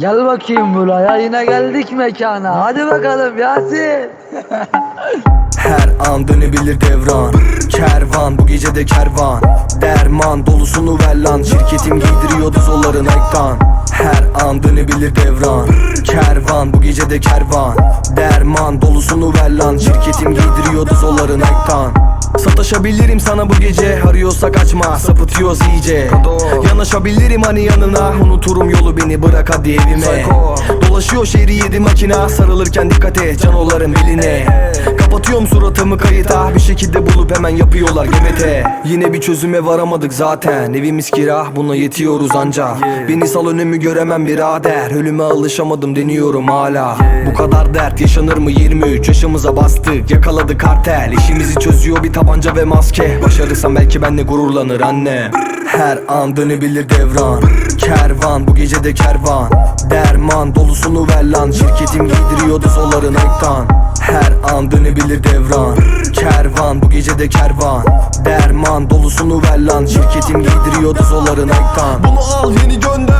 Gel bakayım buraya yine geldik mekana. Hadi bakalım Yasin. Her an dönebilir devran. Kervan bu gece de kervan. Derman dolusunu ver lan. Şirketim giydiriyordu zolların ekran. Her an dönebilir devran. Kervan bu gece de kervan. Derman dolusunu ver lan. Şirketim giydiriyordu zolların ekran. Sataşabilirim sana bu gece. Arıyorsak açma sapıtıyoruz iyice. Yanaşabilirim hani yanına. Unuturum yolu beni bırak hadi evime. Dolaşıyor şehri yedi makina Sarılırken dikkat et canoların beline. Kapatıyorum suratımı kayıta. Bir şekilde bulup hemen yapıyorlar GBT Yine bir çözüme varamadık zaten. Evimiz kira buna yetiyoruz anca Beni sal önümü göremem birader. Ölüme alışamadım deniyorum hala. Bu kadar dert yaşanır mı? 23 yaşımıza bastık. Yakaladık kartel. İşimizi çözüyor bir tabanca ve maske. Başarırsam belki benle gururlanır anne. Her an dönebilir devran. Kervan bu gece de kervan. Derman dolusunu ver lan. Şirketim giydiriyordu zolları Nike'dan Her an dönebilir devran. Kervan bu gece de kervan. Derman dolusunu ver lan. Şirketim giydiriyordu zolları Nike'dan Bunu al yeni gönder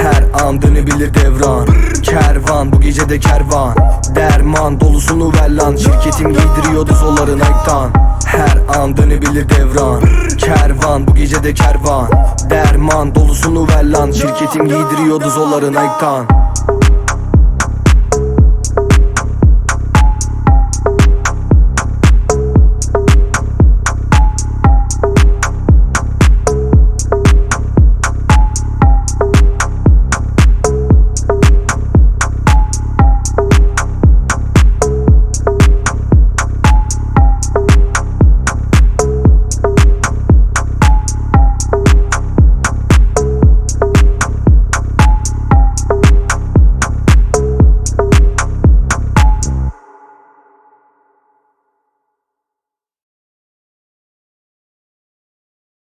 her an dönebilir devran. Kervan bu gece de kervan. Derman dolusunu ver lan. Şirketim giydiriyordu zolları Nike'dan Her an dönebilir devran. Kervan bu gece de kervan. Derman dolusunu ver lan. Şirketim giydiriyordu zolları Nike'dan